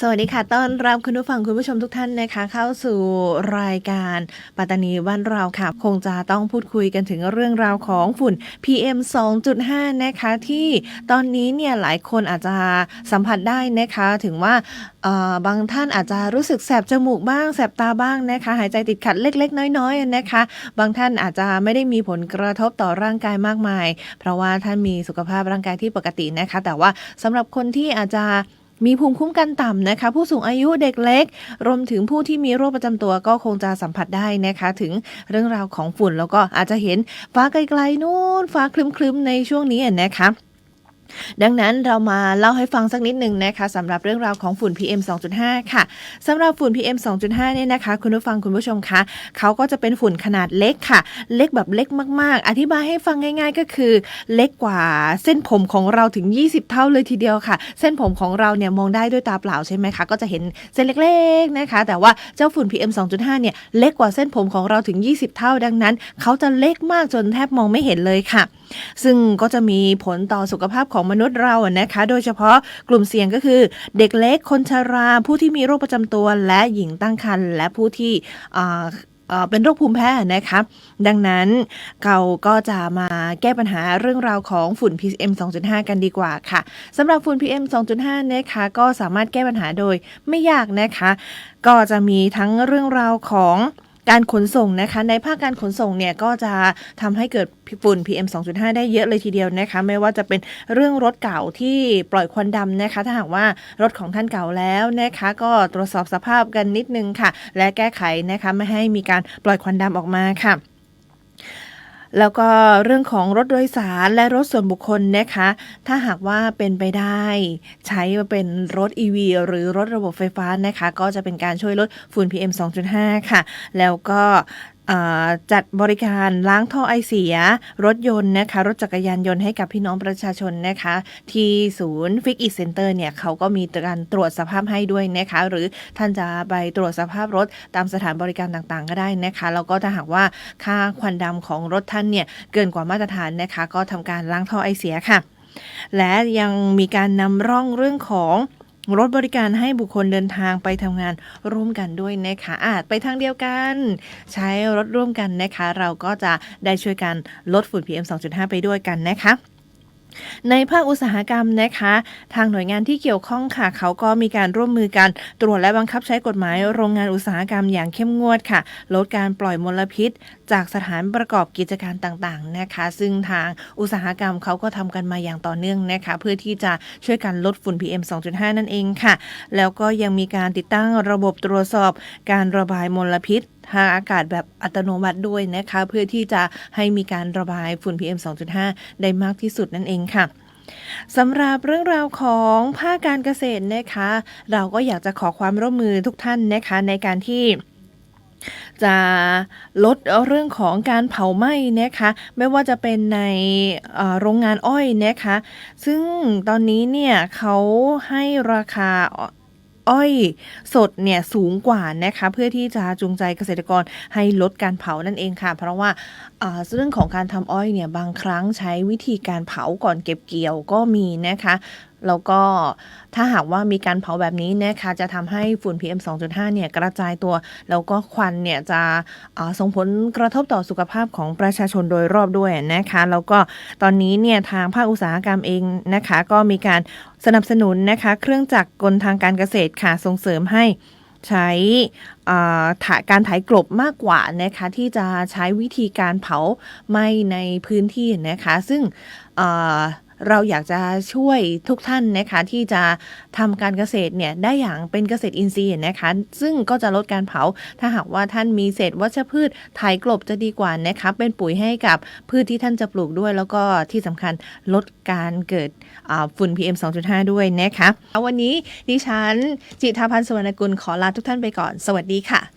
สวัสดีค่ะ ต้อนรับคุณผู้ฟังคุณผู้ชมทุกท่านนะคะ เข้าสู่รายการปัตตานีบ้านเราค่ะ คงจะต้องพูดคุยกันถึงเรื่องราวของฝุ่น PM 2.5 นะคะ ที่ตอนนี้เนี่ยหลายคนอาจจะสัมผัสได้นะคะ ถึงว่าเออบางท่านอาจจะรู้สึกแสบจมูกบ้างแสบตาบ้างนะคะ หายใจติดขัดเล็ก ๆ น้อยๆนะคะ บางท่านอาจจะไม่ได้มีผลกระทบต่อร่างกายมากมาย เพราะว่าท่านมีสุขภาพร่างกายที่ปกตินะคะ แต่ว่าสำหรับคนที่อาจจะ มีภูมิคุ้มกันต่ำนะคะ ผู้สูงอายุเด็กเล็ก รวมถึงผู้ที่มีโรคประจำตัวก็คงจะสัมผัสได้นะคะ ถึงเรื่องราวของฝุ่นแล้วก็อาจจะเห็นฟ้าไกลๆนู่นฟ้าคลึ้มๆในช่วงนี้นะคะ ดังนั้นเรามาเล่าให้ฟังสักนิดหนึ่งนะคะสำหรับเรื่องราวของฝุ่น PM 2.5 ค่ะสำหรับฝุ่น PM 2.5 เนี่ยนะคะ คุณผู้ฟังคุณผู้ชมคะเขาก็จะเป็นฝุ่นขนาดเล็กค่ะ เล็กแบบเล็กมาก ๆ อธิบายให้ฟังง่าย ๆ ก็คือ เล็กกว่าเส้นผมของเราถึง 20 เท่าเลยทีเดียวค่ะ เส้นผมของเราเนี่ยมองได้ด้วยตาเปล่าใช่ไหมคะ ก็จะเห็นเส้นเล็กๆนะคะ แต่ว่าเจ้าฝุ่น PM 2.5 เนี่ยเล็กกว่าเส้นผมของเราถึง 20 เท่า ดังนั้นเขาจะเล็กมากจนแทบมองไม่เห็นเลยค่ะซึ่งก็จะมีผลต่อสุขภาพของมนุษย์เราอะนะคะ โดยเฉพาะกลุ่มเสี่ยงก็คือ เด็กเล็กคนชรา ผู้ที่มีโรคประจำตัวและหญิงตั้งครรภ์และผู้ที่เอ่อเป็นโรคภูมิแพ้นะคะดังนั้นเราก็จะมาแก้ปัญหาเรื่องราวของฝุ่น PM 2.5 กันดีกว่าค่ะสำหรับฝุ่น PM 2.5 นะคะก็สามารถแก้ปัญหาโดยไม่ยากนะคะ ก็จะมีทั้งเรื่องราวของ การขนส่งนะคะในภาคการขนส่งเนี่ยก็จะทำให้เกิดฝุ่น PM 2.5 ได้เยอะเลยทีเดียวนะคะ ไม่ว่าจะเป็นเรื่องรถเก่าที่ปล่อยควันดำนะคะ ถ้าหากว่ารถของท่านเก่าแล้วนะคะ ก็ตรวจสอบสภาพกันนิดนึงค่ะ และแก้ไขนะคะไม่ให้มีการปล่อยควันดำออกมาค่ะ แล้วก็เรื่องของรถโดยสารและรถส่วนบุคคลนะคะ ถ้าหากว่าเป็นไปได้ ใช้เป็นรถ EV หรือรถระบบไฟฟ้านะคะ ก็จะเป็นการช่วยลดฝุ่น PM 2.5 ค่ะ แล้วก็ จัดบริการล้างท่อไอเสีย รถยนต์นะคะรถจักรยานยนต์ให้กับพี่น้องประชาชนนะคะ ที่ศูนย์ฟิกอีเซ็นเตอร์เนี่ยเขาก็มีการตรวจสภาพให้ด้วยนะคะ หรือท่านจะไปตรวจสภาพรถตามสถานบริการต่างๆ ก็ได้นะคะแล้วก็ถ้าหากว่าค่าควันดำของรถท่านเนี่ยเกินกว่ามาตรฐานนะคะ ก็ทำการล้างท่อไอเสียค่ะ และยังมีการนำร่องเรื่องของ รถบริการให้บุคคลเดินทางไปทำงานร่วมกันด้วยนะคะอาจไปทางเดียวกัน ใช้รถร่วมกันนะคะ เราก็จะได้ช่วยกันลดฝุ่น PM 2.5 ไปด้วยกันนะคะ ในภาคอุตสาหกรรมนะคะ ทางหน่วยงานที่เกี่ยวข้องค่ะ เขาก็มีการร่วมมือกันตรวจและบังคับใช้กฎหมายโรงงานอุตสาหกรรมอย่างเข้มงวดค่ะ ลดการปล่อยมลพิษ จากสถานประกอบกิจการต่างๆนะคะ ซึ่งทางอุตสาหกรรมเขาก็ทำกันมาอย่างต่อเนื่องนะคะ เพื่อที่จะช่วยกันลดฝุ่น PM 2.5 นั่นเองค่ะ แล้วก็ยังมีการติดตั้งระบบตรวจสอบการระบายมลพิษ ทางอากาศแบบอัตโนมัติด้วยนะคะ เพื่อที่จะให้มีการระบายฝุ่น PM 2.5 ได้มากที่สุดนั่นเองค่ะสำหรับเรื่องราวของภาคการเกษตรนะคะ เราก็อยากจะขอความร่วมมือทุกท่านนะคะในการที่จะลดเรื่องของการเผาไหม้นะคะไม่ว่าจะเป็นในโรงงานอ้อยนะคะ ซึ่งตอนนี้เนี่ยเขาให้ราคา อ้อยสดเนี่ยสูงกว่านะคะเพื่อที่จะจูงใจเกษตรกรให้ลดการเผานั่นเองค่ะ เพราะว่าเรื่องของการทำอ้อยเนี่ยบางครั้งใช้วิธีการเผาก่อนเก็บเกี่ยวก็มีนะคะ แล้วก็ถ้าหากว่ามีการเผาแบบนี้นะคะจะทำให้ฝุ่น PM 2.5 เนี่ยกระจายตัว แล้วก็ควันเนี่ยจะส่งผลกระทบต่อสุขภาพของประชาชนโดยรอบด้วยนะคะ แล้วก็ตอนนี้เนี่ยทางภาคอุตสาหกรรมเองนะคะ ก็มีการสนับสนุนนะคะ เครื่องจักรกลทางการเกษตรค่ะส่งเสริมให้ใช้อ่าถาการไถกลบมากกว่านะคะที่จะใช้วิธีการเผาไหม้ในพื้นที่นะคะ ซึ่ง เราอยากจะช่วยทุกท่านนะคะที่จะทำการเกษตรเนี่ยได้อย่างเป็นเกษตรอินทรีย์นะคะ ซึ่งก็จะลดการเผา ถ้าหากว่าท่านมีเศษวัชพืชไถกลบจะดีกว่านะคะเป็นปุ๋ยให้กับพืชที่ท่านจะปลูกด้วย แล้วก็ที่สำคัญลดการเกิดอ่าฝุ่น PM 2.5 ด้วยนะคะวันนี้ดิฉันจิตาพันธ์สวรรณกุลขอลาทุกท่านไปก่อน สวัสดีค่ะ